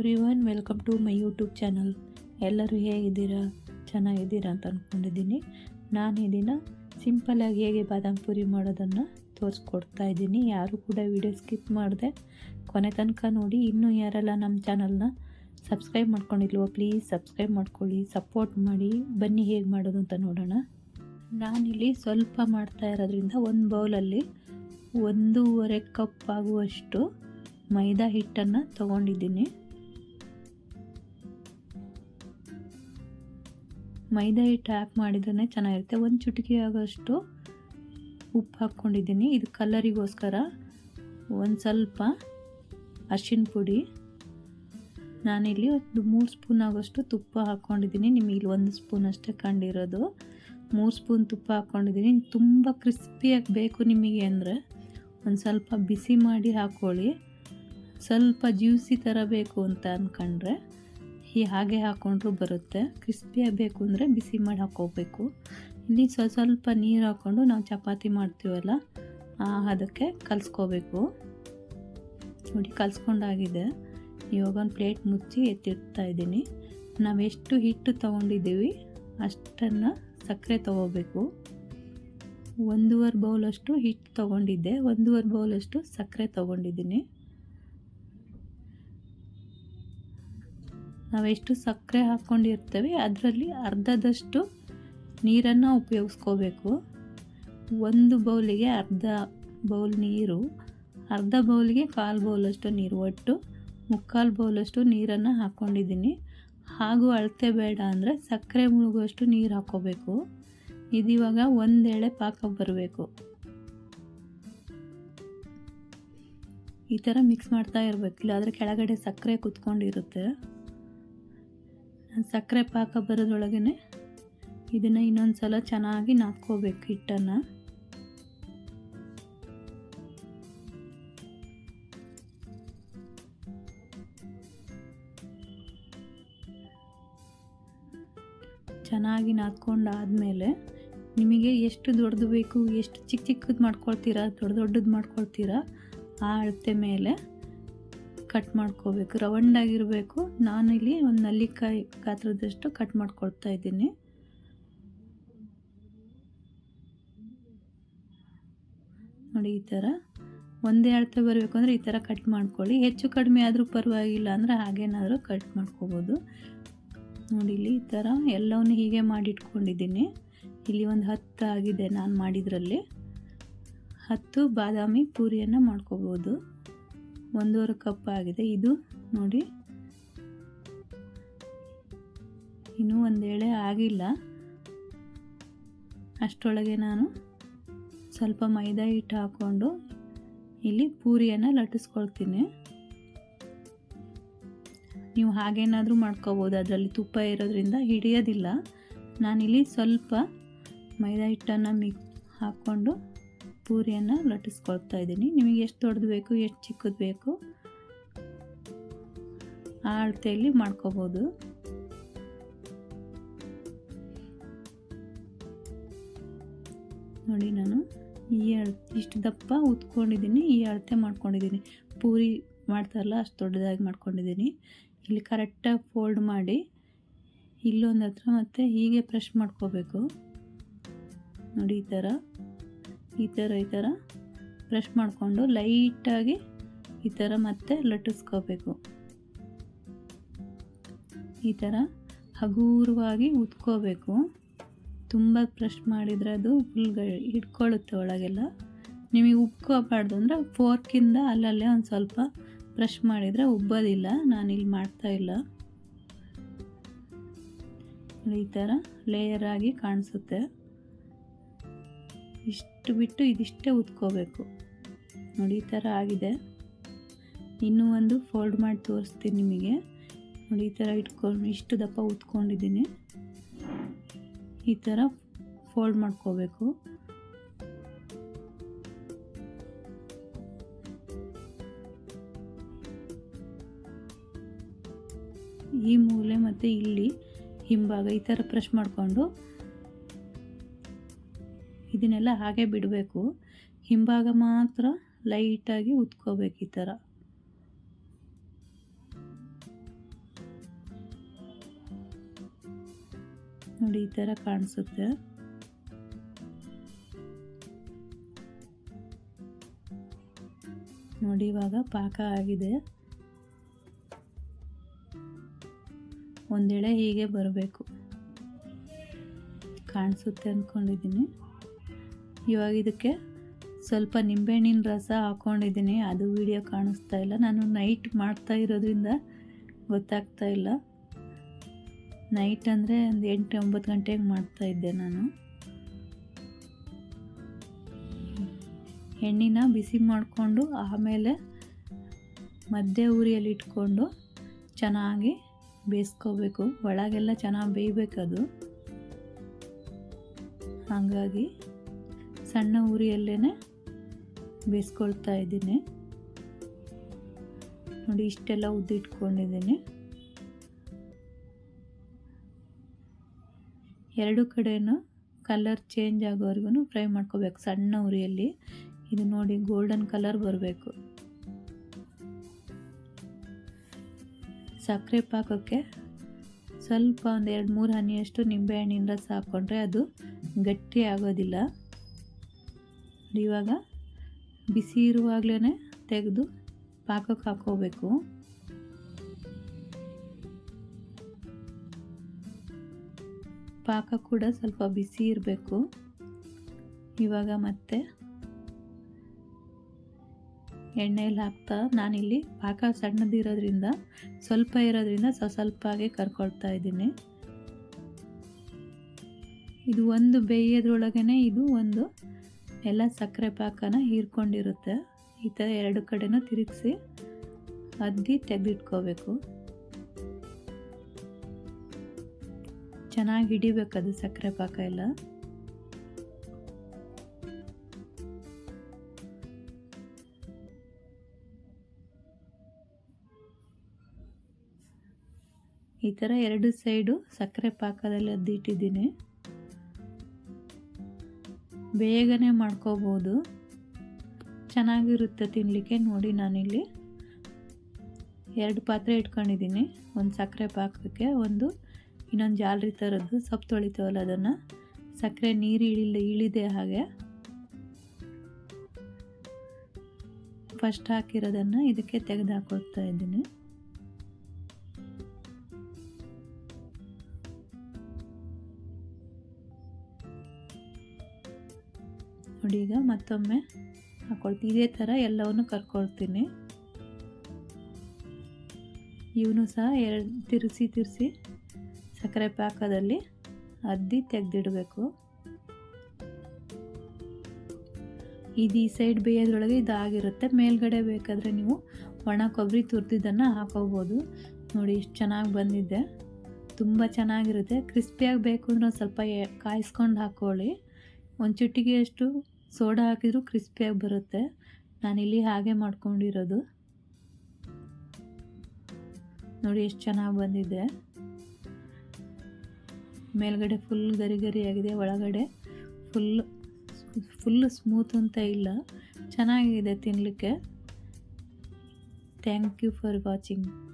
Everyone welcome to my YouTube channel ಎಲ್ಲರೂ ಹೇಗಿದ್ದೀರಾ? ಚೆನ್ನಾಗಿದ್ದೀರಾ ಅಂತ ಅಂದ್ಕೊಂಡಿದ್ದೀನಿ ನಾನು ಈ ದಿನ ಸಿಂಪಲಾಗಿ ಹೇಗೆ ಬಾದಾಮ್ ಪುರಿ ಮಾಡೋದನ್ನು ತೋರಿಸ್ಕೊಡ್ತಾ ಇದ್ದೀನಿ. ಯಾರು ಕೂಡ ವಿಡಿಯೋ ಸ್ಕಿಪ್ ಮಾಡಿದೆ. ಕೊನೆ ತನಕ ನೋಡಿ, ಇನ್ನೂ ಯಾರೆಲ್ಲ ನಮ್ಮ ಚಾನಲ್ನ ಸಬ್ಸ್ಕ್ರೈಬ್ ಮಾಡ್ಕೊಂಡಿಲ್ವೋ ಪ್ಲೀಸ್ ಸಬ್ಸ್ಕ್ರೈಬ್ ಮಾಡ್ಕೊಳ್ಳಿ ಸಪೋರ್ಟ್ ಮಾಡಿ, ಬನ್ನಿ ಹೇಗೆ ಮಾಡೋದು ಅಂತ ನೋಡೋಣ. ನಾನಿಲ್ಲಿ ಸ್ವಲ್ಪ ಮಾಡ್ತಾ ಇರೋದ್ರಿಂದ ಒಂದು ಬೌಲಲ್ಲಿ ಒಂದೂವರೆ ಕಪ್ ಆಗುವಷ್ಟು ಮೈದಾ ಹಿಟ್ಟನ್ನು ತಗೊಂಡಿದ್ದೀನಿ. ಮೈದಾ ಹಿಟ್ಟು ಹಾಕಿ ಮಾಡಿದ್ರೆ ಚೆನ್ನಾಗಿರುತ್ತೆ. ಒಂದು ಚುಟುಕಿ ಆಗೋಷ್ಟು ಉಪ್ಪು ಹಾಕ್ಕೊಂಡಿದ್ದೀನಿ. ಇದು ಕಲರಿಗೋಸ್ಕರ ಒಂದು ಸ್ವಲ್ಪ ಅರಿಶಿನ ಪುಡಿ. ನಾನಿಲ್ಲಿ ಒಂದು ಮೂರು ಸ್ಪೂನ್ ಆಗೋಷ್ಟು ತುಪ್ಪ ಹಾಕ್ಕೊಂಡಿದ್ದೀನಿ. ನಿಮಗೆ ಇಲ್ಲಿ ಒಂದು ಸ್ಪೂನ್ ಅಷ್ಟೇ ಕಂಡಿರೋದು. ಮೂರು ಸ್ಪೂನ್ ತುಪ್ಪ ಹಾಕ್ಕೊಂಡಿದ್ದೀನಿ. ತುಂಬ ಕ್ರಿಸ್ಪಿಯಾಗಿ ಬೇಕು ನಿಮಗೆ ಅಂದರೆ ಒಂದು ಸ್ವಲ್ಪ ಬಿಸಿ ಮಾಡಿ ಹಾಕ್ಕೊಳ್ಳಿ. ಸ್ವಲ್ಪ ಜ್ಯೂಸಿ ಥರ ಬೇಕು ಅಂತ ಅಂದ್ಕೊಂಡ್ರೆ ಈ ಹಾಗೆ ಹಾಕ್ಕೊಂಡ್ರೂ ಬರುತ್ತೆ. ಕ್ರಿಸ್ಪಿ ಆಗಬೇಕು ಅಂದರೆ ಬಿಸಿ ಮಾಡಿ ಹಾಕ್ಕೋಬೇಕು ಇಲ್ಲಿ ಸ್ವಲ್ಪ ಸ್ವಲ್ಪ ನೀರು ಹಾಕ್ಕೊಂಡು ನಾವು ಚಪಾತಿ ಮಾಡ್ತೀವಲ್ಲ ಅದಕ್ಕೆ ಕಲಿಸ್ಕೋಬೇಕು. ನೋಡಿ, ಕಲಿಸ್ಕೊಂಡಾಗಿದೆ. ಇವಾಗ ಒಂದು ಪ್ಲೇಟ್ ಮುಚ್ಚಿ ಎತ್ತಿಡ್ತಾ ಇದ್ದೀನಿ. ನಾವು ಎಷ್ಟು ಹಿಟ್ಟು ತೊಗೊಂಡಿದ್ದೀವಿ, ಅಷ್ಟನ್ನು ಸಕ್ಕರೆ ತೊಗೋಬೇಕು. ಒಂದೂವರೆ ಬೌಲಷ್ಟು ಹಿಟ್ಟು ತೊಗೊಂಡಿದ್ದೆ, ಒಂದೂವರೆ ಬೌಲಷ್ಟು ಸಕ್ಕರೆ ತೊಗೊಂಡಿದ್ದೀನಿ. ನಾವೆಷ್ಟು ಸಕ್ಕರೆ ಹಾಕ್ಕೊಂಡಿರ್ತೇವೆ, ಅದರಲ್ಲಿ ಅರ್ಧದಷ್ಟು ನೀರನ್ನು ಉಪಯೋಗಿಸ್ಕೋಬೇಕು. ಒಂದು ಬೌಲಿಗೆ ಅರ್ಧ ಬೌಲ್ ನೀರು, ಅರ್ಧ ಬೌಲಿಗೆ ಕಾಲು ಬೌಲಷ್ಟು ನೀರು, ಒಟ್ಟು ಮುಕ್ಕಾಲು ಬೌಲಷ್ಟು ನೀರನ್ನು ಹಾಕ್ಕೊಂಡಿದ್ದೀನಿ. ಹಾಗೂ ಅಳತೆ ಬೇಡ ಅಂದರೆ ಸಕ್ಕರೆ ಮುಳುಗುವಷ್ಟು ನೀರು ಹಾಕ್ಕೋಬೇಕು. ಇದಿವಾಗ ಒಂದೇಳೆ ಪಾಕ ಬರಬೇಕು. ಈ ಥರ ಮಿಕ್ಸ್ ಮಾಡ್ತಾ ಇರಬೇಕು, ಇಲ್ಲಾಂದರೆ ಕೆಳಗಡೆ ಸಕ್ಕರೆ ಕುತ್ಕೊಂಡಿರುತ್ತೆ. ಸಕ್ಕರೆ ಪಾಕ ಬರೋದ್ರೊಳಗೇ ಇದನ್ನು ಇನ್ನೊಂದು ಸಲ ಚೆನ್ನಾಗಿ ನಾದ್ಕೋಬೇಕು ಹಿಟ್ಟನ್ನು. ಚೆನ್ನಾಗಿ ನಾದ್ಕೊಂಡಾದಮೇಲೆ ನಿಮಗೆ ಎಷ್ಟು ದೊಡ್ಡದು ಬೇಕು, ಎಷ್ಟು ಚಿಕ್ಕ ಚಿಕ್ಕದು ಮಾಡ್ಕೊಳ್ತೀರಾ, ದೊಡ್ಡ ದೊಡ್ಡದು ಮಾಡ್ಕೊಳ್ತೀರಾ, ಆ ಅಳತೆ ಮೇಲೆ ಕಟ್ ಮಾಡ್ಕೋಬೇಕು. ನಾನು ಇಲ್ಲಿ ಒಂದು ನಲ್ಲಿಕಾಯಿ ಗಾತ್ರದಷ್ಟು ಕಟ್ ಮಾಡ್ಕೊಳ್ತಾ ಇದ್ದೀನಿ. ನೋಡಿ, ಈ ಥರ ಒಂದೇ ಅಳತೆ ಬರಬೇಕು ಅಂದರೆ ಈ ಥರ ಕಟ್ ಮಾಡ್ಕೊಳ್ಳಿ. ಹೆಚ್ಚು ಕಡಿಮೆ ಆದರೂ ಪರವಾಗಿಲ್ಲ ಅಂದರೆ ಹಾಗೇನಾದರೂ ಕಟ್ ಮಾಡ್ಕೋಬೋದು. ನೋಡಿ, ಇಲ್ಲಿ ಈ ಥರ ಎಲ್ಲವನ್ನೂ ಹೀಗೆ ಮಾಡಿಟ್ಕೊಂಡಿದ್ದೀನಿ. ಇಲ್ಲಿ ಒಂದು ಹತ್ತು ಆಗಿದೆ ನಾನು ಮಾಡಿದ್ರಲ್ಲಿ. ಹತ್ತು ಬಾದಾಮಿ ಪೂರಿಯನ್ನು ಮಾಡ್ಕೋಬೋದು. ಒಂದೂವರೆ ಕಪ್ ಆಗಿದೆ. ಇದು ನೋಡಿ. ಇನ್ನೂ ಒಂದು ಎಳೆ ಆಗಿಲ್ಲ. ಅಷ್ಟರೊಳಗೆ ನಾನು ಸ್ವಲ್ಪ ಮೈದಾ ಹಿಟ್ಟು ಹಾಕ್ಕೊಂಡು ಇಲ್ಲಿ ಪೂರಿಯನ್ನು ಲಟ್ಟಿಸ್ಕೊಳ್ತೀನಿ. ನೀವು ಹಾಗೇನಾದರೂ ಮಾಡ್ಕೋಬೋದು. ಅದರಲ್ಲಿ ತುಪ್ಪ ಇರೋದ್ರಿಂದ ಹಿಡಿಯೋದಿಲ್ಲ. ನಾನಿಲ್ಲಿ ಸ್ವಲ್ಪ ಮೈದಾ ಹಿಟ್ಟನ್ನು ಮಿಕ್ ಹಾಕ್ಕೊಂಡು ಪೂರಿಯನ್ನು ಲಟ್ಟಿಸ್ಕೊಳ್ತಾ ಇದ್ದೀನಿ. ನಿಮಗೆ ಎಷ್ಟು ದೊಡ್ಡದು ಬೇಕು, ಎಷ್ಟು ಚಿಕ್ಕದು ಬೇಕು, ಆ ಅಳತೆಯಲ್ಲಿ ಮಾಡ್ಕೋಬೋದು. ನೋಡಿ ನಾನು ಈ ಅಳ್, ಇಷ್ಟು ದಪ್ಪ ಉತ್ಕೊಂಡಿದ್ದೀನಿ, ಈ ಅಳತೆ ಮಾಡ್ಕೊಂಡಿದ್ದೀನಿ. ಪೂರಿ ಮಾಡ್ತಾರಲ್ಲ, ಅಷ್ಟು ದೊಡ್ಡದಾಗಿ ಮಾಡ್ಕೊಂಡಿದ್ದೀನಿ. ಇಲ್ಲಿ ಕರೆಕ್ಟಾಗಿ ಫೋಲ್ಡ್ ಮಾಡಿ, ಇಲ್ಲೊಂದು ಹತ್ರ ಮತ್ತು ಹೀಗೆ ಪ್ರೆಶ್ ಮಾಡ್ಕೋಬೇಕು. ನೋಡಿ ಈ ಥರ. ಈ ಥರ ಈ ಥರ ಬ್ರಷ್ ಮಾಡಿಕೊಂಡು ಲೈಟಾಗಿ ಈ ಥರ ಮತ್ತೆ ಲಟ್ಟಿಸ್ಕೋಬೇಕು. ಈ ಥರ ಹಗುರವಾಗಿ ಉತ್ಕೋಬೇಕು. ತುಂಬ ಬ್ರಷ್ ಮಾಡಿದರೆ ಅದು ಫುಲ್ ಇಟ್ಕೊಳ್ಳುತ್ತೆ ಒಳಗೆಲ್ಲ. ನಿಮಗೆ ಉಬ್ಕೋಬಾರ್ದು ಅಂದರೆ ಫೋರ್ಕಿಂದ ಅಲ್ಲಲ್ಲೇ ಒಂದು ಸ್ವಲ್ಪ ಬ್ರಷ್ ಮಾಡಿದರೆ ಉಬ್ಬೋದಿಲ್ಲ, ನಾನಿಲ್ಲಿ ಮಾಡ್ತಾಯಿಲ್ಲ ಈ ಥರ ಲೇಯರ್ ಆಗಿ ಕಾಣಿಸುತ್ತೆ. ಇಷ್ಟು ಬಿಟ್ಟು ಇದಿಷ್ಟೇ ಉತ್ಕೋಬೇಕು ನೋಡಿ, ಈ ಥರ ಆಗಿದೆ. ಇನ್ನೂ ಒಂದು ಫೋಲ್ಡ್ ಮಾಡಿ ತೋರಿಸ್ತೀನಿ ನಿಮಗೆ. ನೋಡಿ, ಈ ಥರ ಇಟ್ಕೊಂಡು ಇಷ್ಟು ದಪ್ಪ ಉತ್ಕೊಂಡಿದ್ದೀನಿ ಈ ಥರ ಫೋಲ್ಡ್ ಮಾಡ್ಕೋಬೇಕು. ಈ ಮೂಲೆ ಮತ್ತು ಇಲ್ಲಿ ಹಿಂಭಾಗ ಈ ಥರ ಪ್ರೆಶ್ ಮಾಡಿಕೊಂಡು ಇದನ್ನೆಲ್ಲ ಹಾಗೆ ಬಿಡಬೇಕು. ಹಿಂಭಾಗ ಮಾತ್ರ ಲೈಟಾಗಿ ಉತ್ಕೋಬೇಕು ಈ ಥರ. ನೋಡಿ ಈ ಥರ ಕಾಣಿಸುತ್ತೆ. ನೋಡಿ ಇವಾಗ ಪಾಕ ಆಗಿದೆ. ಒಂದೆಳೆ ಹೀಗೆ ಬರಬೇಕು. ಕಾಣಿಸುತ್ತೆ ಅಂದ್ಕೊಂಡಿದ್ದೀನಿ ಇವಾಗ ಇದಕ್ಕೆ ಸ್ವಲ್ಪ ನಿಂಬೆಹಣ್ಣಿನ ರಸ ಹಾಕ್ಕೊಂಡಿದ್ದೀನಿ ಅದು ವಿಡಿಯೋ ಕಾಣಿಸ್ತಾ ಇಲ್ಲ. ನಾನು ನೈಟ್ ಮಾಡ್ತಾ ಇರೋದ್ರಿಂದ ಗೊತ್ತಾಗ್ತಾ ಇಲ್ಲ. ನೈಟ್ ಅಂದರೆ ಒಂದು ಎಂಟು ಒಂಬತ್ತು ಗಂಟೆಗೆ ಮಾಡ್ತಾ ಇದ್ದೆ ನಾನು. ಎಣ್ಣೆನ ಬಿಸಿ ಮಾಡಿಕೊಂಡು ಆಮೇಲೆ ಮಧ್ಯೆ ಊರಿಯಲ್ಲಿ ಇಟ್ಕೊಂಡು ಚೆನ್ನಾಗಿ ಬೇಯಿಸ್ಕೋಬೇಕು. ಒಳಗೆಲ್ಲ ಚೆನ್ನಾಗಿ ಬೇಯಬೇಕದು. ಹಾಗಾಗಿ ಸಣ್ಣ ಉರಿಯಲ್ಲೇ ಬೇಯಿಸ್ಕೊಳ್ತಾ ಇದ್ದೀನಿ. ನೋಡಿ, ಇಷ್ಟೆಲ್ಲ ಉದ್ದಿಟ್ಕೊಂಡಿದ್ದೀನಿ. ಎರಡು ಕಡೆಯೂ ಕಲರ್ ಚೇಂಜ್ ಆಗೋವರೆಗೂ ಫ್ರೈ ಮಾಡ್ಕೋಬೇಕು ಸಣ್ಣ ಉರಿಯಲ್ಲಿ. ಇದು ನೋಡಿ, ಗೋಲ್ಡನ್ ಕಲರ್ ಬರಬೇಕು. ಸಕ್ಕರೆ ಪಾಕಕ್ಕೆ ಸ್ವಲ್ಪ ಒಂದು ಎರಡು ಮೂರು ಹನಿಯಷ್ಟು ನಿಂಬೆಹಣ್ಣಿನ ರಸ ಹಾಕ್ಕೊಂಡ್ರೆ ಅದು ಗಟ್ಟಿ ಆಗೋದಿಲ್ಲ. ಇವಾಗ ಬಿಸಿ ಇರುವಾಗಲೇ ತೆಗೆದು ಪಾಕಕ್ಕೆ ಹಾಕೋಬೇಕು ಪಾಕ ಕೂಡ ಸ್ವಲ್ಪ ಬಿಸಿ ಇರಬೇಕು. ಇವಾಗ ಮತ್ತೆ ಎಣ್ಣೆಯಲ್ಲಿ ಹಾಕ್ತಾ ನಾನಿಲ್ಲಿ ಪಾಕ ಸಣ್ಣದಿರೋದ್ರಿಂದ, ಸ್ವಲ್ಪ ಇರೋದ್ರಿಂದ ಸ್ವಲ್ಪ ಆಗಿ ಕರ್ಕೊಳ್ತಾ ಇದ್ದೀನಿ. ಇದು ಒಂದು ಬೇಯೋದ್ರೊಳಗೇ ಇದು ಒಂದು ಎಲ್ಲ ಸಕ್ಕರೆ ಪಾಕನ ಹೀರ್ಕೊಂಡಿರುತ್ತೆ. ಈ ಥರ ಎರಡು ಕಡೆನೂ ತಿರುಗಿಸಿ ಅದ್ದಿ ತೆಗೆದಿಟ್ಕೋಬೇಕು. ಚೆನ್ನಾಗಿ ಹಿಡಿಬೇಕದು ಸಕ್ಕರೆ ಪಾಕ ಎಲ್ಲ. ಈ ಥರ ಎರಡು ಸೈಡು ಸಕ್ಕರೆ ಪಾಕದಲ್ಲಿ ಅದ್ದಿಟ್ಟಿದ್ದೀನಿ. ಬೇಗನೆ ಮಾಡ್ಕೋಬೋದು. ಚೆನ್ನಾಗಿರುತ್ತೆ ತಿನ್ನಲಿಕ್ಕೆ ನೋಡಿ ನಾನಿಲ್ಲಿ. ಎರಡು ಪಾತ್ರೆ ಇಟ್ಕೊಂಡಿದ್ದೀನಿ. ಒಂದು ಸಕ್ಕರೆ ಪಾಕಕ್ಕೆ, ಒಂದು ಇನ್ನೊಂದು ಜಾಲರಿ ಥರದ್ದು ಸೊಪ್ಪು ತೊಳಿತೇವಲ್ಲ ಅದನ್ನು. ಸಕ್ಕರೆ ನೀರು ಇಳಿಲ್ಲ ಇಳಿದೆ ಹಾಗೆ. ಫಸ್ಟ್ ಹಾಕಿರೋದನ್ನು ಇದಕ್ಕೆ ತೆಗೆದು ಇದ್ದೀನಿ. ನೋಡಿ ಈಗ ಮತ್ತೊಮ್ಮೆ ಹಾಕೊಳ್ತೀನಿ ಇದೇ ಥರ ಎಲ್ಲವನ್ನು ಕರ್ಕೊಳ್ತೀನಿ. ಇವನು ಸಹ ಎರಡು ತಿರುಸಿ ತಿರ್ಸಿ ಸಕ್ಕರೆ ಪಾಕದಲ್ಲಿ ಅದ್ದಿ ತೆಗೆದಿಡಬೇಕು. ಇದು ಈ ಸೈಡ್ ಬೇಯೋದ್ರೊಳಗೆ ಇದಾಗಿರುತ್ತೆ. ಮೇಲ್ಗಡೆ ಬೇಕಾದರೆ ನೀವು ಒಣ ಕೊಬ್ಬರಿ ತುರಿದಿದ್ದನ್ನು ಹಾಕೋಬೋದು. ನೋಡಿ ಇಷ್ಟು ಚೆನ್ನಾಗಿ ಬಂದಿದೆ. ತುಂಬ ಚೆನ್ನಾಗಿರುತ್ತೆ. ಕ್ರಿಸ್ಪಿಯಾಗಿ ಬೇಕು ಅಂದ್ರೆ ಸ್ವಲ್ಪ ಕಾಯಿಸ್ಕೊಂಡು ಹಾಕ್ಕೊಳ್ಳಿ ಒಂದು ಚಿಟಿಗೆಯಷ್ಟು ಸೋಡಾ ಹಾಕಿದರೂ ಕ್ರಿಸ್ಪಿಯಾಗಿ ಬರುತ್ತೆ. ನಾನಿಲ್ಲಿ ಹಾಗೆ ಮಾಡ್ಕೊಂಡಿರೋದು. ನೋಡಿ ಎಷ್ಟು ಚೆನ್ನಾಗಿ ಬಂದಿದೆ. ಮೇಲ್ಗಡೆ ಫುಲ್ ಗರಿ ಗರಿಯಾಗಿದೆ ಒಳಗಡೆ ಫುಲ್ ಫುಲ್ ಸ್ಮೂತ್ ಅಂತ ಇಲ್ಲ. ಚೆನ್ನಾಗಿದೆ ತಿನ್ನಲಿಕ್ಕೆ ಥ್ಯಾಂಕ್ ಯು ಫಾರ್ ವಾಚಿಂಗ್